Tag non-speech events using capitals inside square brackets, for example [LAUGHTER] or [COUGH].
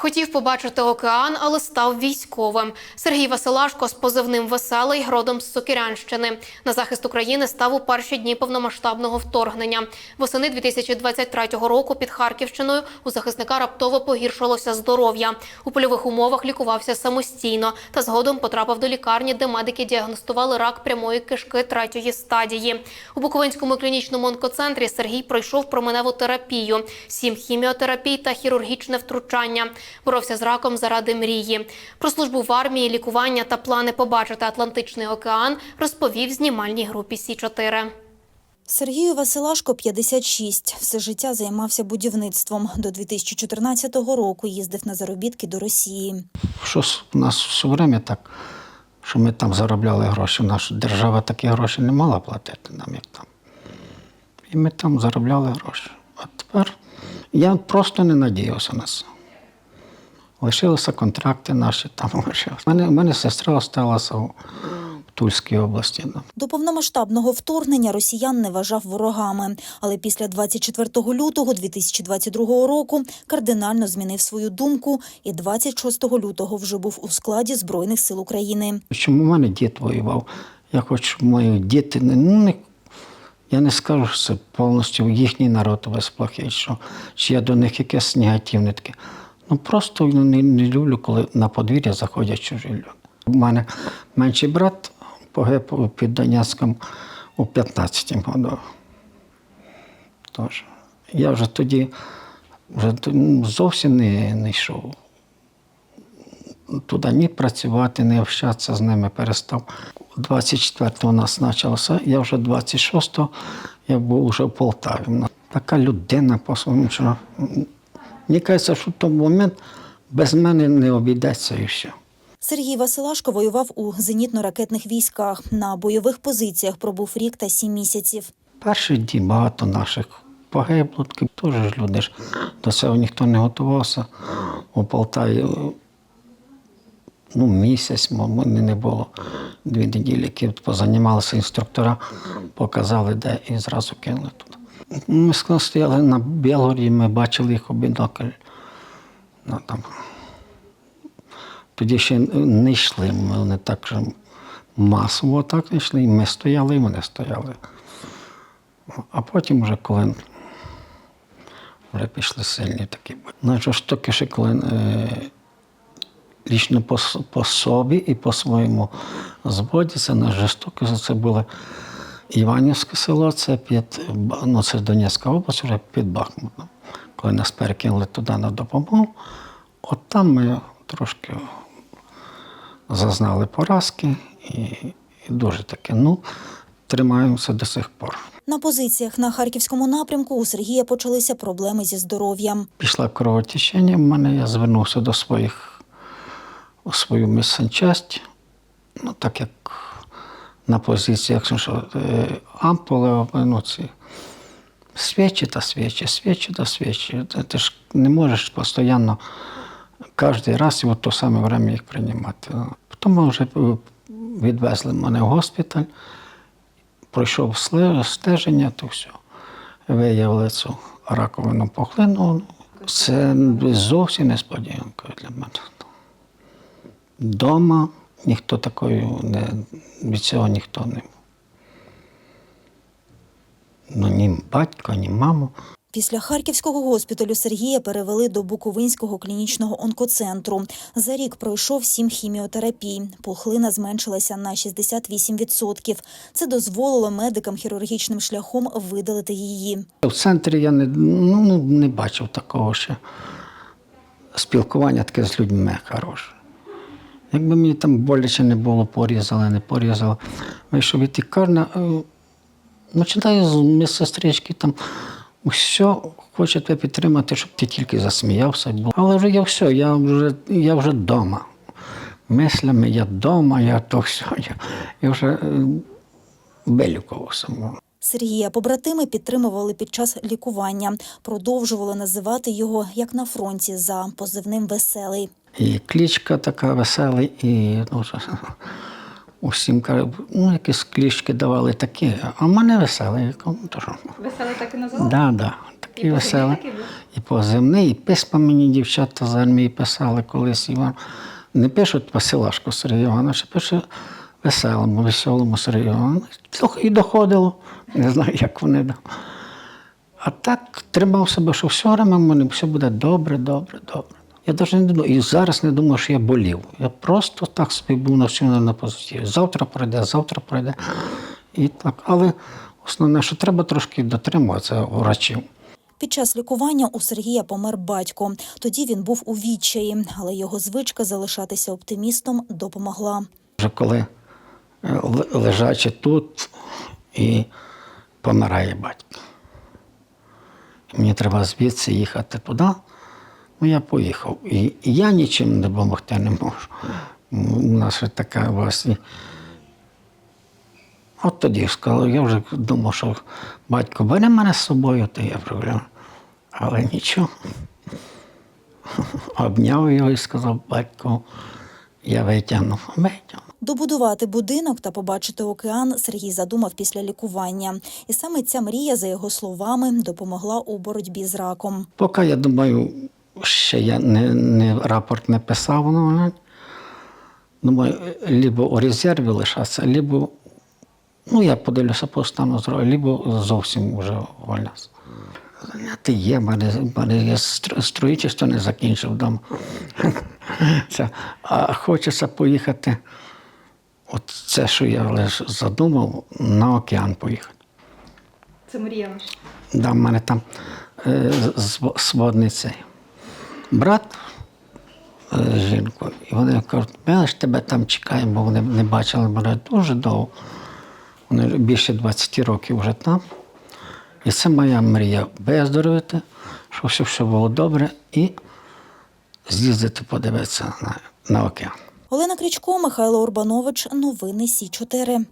Хотів побачити океан, але став військовим. Сергій Василашко з позивним Веселий родом з Сокирянщини. На захист України став у перші дні повномасштабного вторгнення. Восени 2023 року під Харківщиною у захисника раптово погіршилося здоров'я. У польових умовах лікувався самостійно та згодом потрапив до лікарні, де медики діагностували рак прямої кишки третьої стадії. У Буковинському клінічному онкоцентрі Сергій пройшов променеву терапію, сім хіміотерапій та хірургічне втручання. Боровся з раком заради мрії. Про службу в армії, лікування та плани побачити Атлантичний океан розповів знімальній групі Сі 4 Сергію Василашко 56. Все життя займався будівництвом. До 2014 року їздив на заробітки до Росії. Що у нас все время так, що ми там заробляли гроші. Наша держава такі гроші не мала платити нам, як там. І ми там заробляли гроші. А тепер я просто не надіявся на це. Лишилися контракти наші там [LAUGHS] лишилися. У мене, у мене сестра осталася у Тульській області. До повномасштабного вторгнення росіян не вважав ворогами, але після 24 лютого 2022 року кардинально змінив свою думку і 26 лютого вже був у складі Збройних сил України. Чому в мене дід воював? Я хочу, мої діти не, ну, не я не скажу, що це повністю їхній народ весь плохий, що чи я до них якесь негативне таке. Ну просто не, не люблю, коли на подвір'я заходять чужі люди. У мене менший брат погиб під Донецьком у 15 году. Тож я вже тоді вже ну, зовсім не, не йшов туди ні працювати, ні общатися з ними перестав. 24-го у нас почалося, я вже 26-го я був вже в Полтаві. Така людина по-своєму, що мені кажеться, що в той момент без мене не обійдеться і все. Сергій Василашко воював у зенітно-ракетних військах. На бойових позиціях пробув рік та сім місяців. Перший дій багато наших погибло, теж ж люди ж до цього ніхто не готувався. У Полтаві ну, місяць, мабуть, не було. Дві неділі, які позанімалися інструктора, показали, де і зразу кинули туди. Ми стояли на Білгороді, ми бачили їх у бінокль. Ну, там. Тоді ще не йшли, ми не так же масово так не йшли, і ми стояли, і вони стояли. А потім, вже коли вже пішли сильні такі. бої. Найжорстокіше, коли е, лічно по, по собі і по своєму зводі, це найжорстокіше, це було Іванівське село, це під ну, це Донецька область, вже під Бахмутом. Коли нас перекинули туди на допомогу, от там ми трошки зазнали поразки і, і дуже таке. Ну, тримаємося до сих пор. На позиціях на харківському напрямку у Сергія почалися проблеми зі здоров'ям. Пішла кровотечення в мене, я звернувся до своїх у свою місценчасть. Ну, так як на позиціях що, е, ампули, ну, ці, свічі та свічі, свічі та свічі. Ти, ж не можеш постійно кожен раз і в то саме время їх приймати. Потім вже е, відвезли мене в госпіталь, пройшов стеження, то все. Виявили цю раковину пухлину. Це зовсім несподіванка для мене. Дома ніхто такою не від цього ніхто не. Ну, ні батько, ні мама. Після харківського госпіталю Сергія перевели до Буковинського клінічного онкоцентру. За рік пройшов сім хіміотерапій. Пухлина зменшилася на 68%. Це дозволило медикам хірургічним шляхом видалити її. В центрі я не, ну, не- не бачив такого ще спілкування таке з людьми хороше. Якби мені там боляче не було, порізали, не порізали. Вийшов від лікарня, е, починаю з медсестрички там. Все, хоче тебе підтримати, щоб ти тільки засміявся. Але вже я все, я вже, я вже вдома. Мислями я вдома, я то все. Я, я вже е, вилікувався. Сергія побратими підтримували під час лікування, продовжували називати його як на фронті за позивним веселий. І клічка така весела, і ну, усім кажуть, ну, якісь клішки давали такі, а в мене веселий. Веселий так і називав? Да, да, такий веселий. І позивний, і письма мені дівчата з армії писали колись Іван. Не пишуть Василашко Сергій Іванович, а пише веселому, веселому Сергію Івановичу. І доходило. Не знаю, як вони. А так тримав себе, що все время в мене все буде добре, добре, добре. Я навіть не думав, і зараз не думав, що я болів. Я просто так собі був навчений на позиції. Завтра пройде, завтра пройде. І так. Але основне, що треба трошки дотримуватися врачів. Під час лікування у Сергія помер батько. Тоді він був у відчаї, але його звичка залишатися оптимістом допомогла. Вже коли е, лежачи тут і помирає батько. Мені треба звідси їхати туди. Ну, я поїхав. І, я нічим допомогти не можу. У нас така власне. От тоді сказав, я вже думав, що батько бере мене з собою, то я говорю, але нічого. Обняв його і сказав, батько, я витягнув, витягнув. Добудувати будинок та побачити океан Сергій задумав після лікування. І саме ця мрія, за його словами, допомогла у боротьбі з раком. Поки я думаю, ще я не, не рапорт не писав, ну, думаю, либо у резерві лишатися, либо, ну я подивлюся по стану здоров'я, либо зовсім вже увольнятися. Заняти є, мене, мене є стро- не закінчив вдома. [LAUGHS] Це, а хочеться поїхати. От це, що я лише задумав, на океан поїхати. Це мрія ваша. Да, в мене там е, сводний цей брат е, з жінкою. І вони кажуть, ми ж тебе там чекаємо, бо вони не бачили мене дуже довго. Вони більше 20 років вже там. І це моя мрія виздоровити, щоб все, все було добре, і з'їздити подивитися на, на океан. Олена Крічко, Михайло Урбанович. Новини Сі 4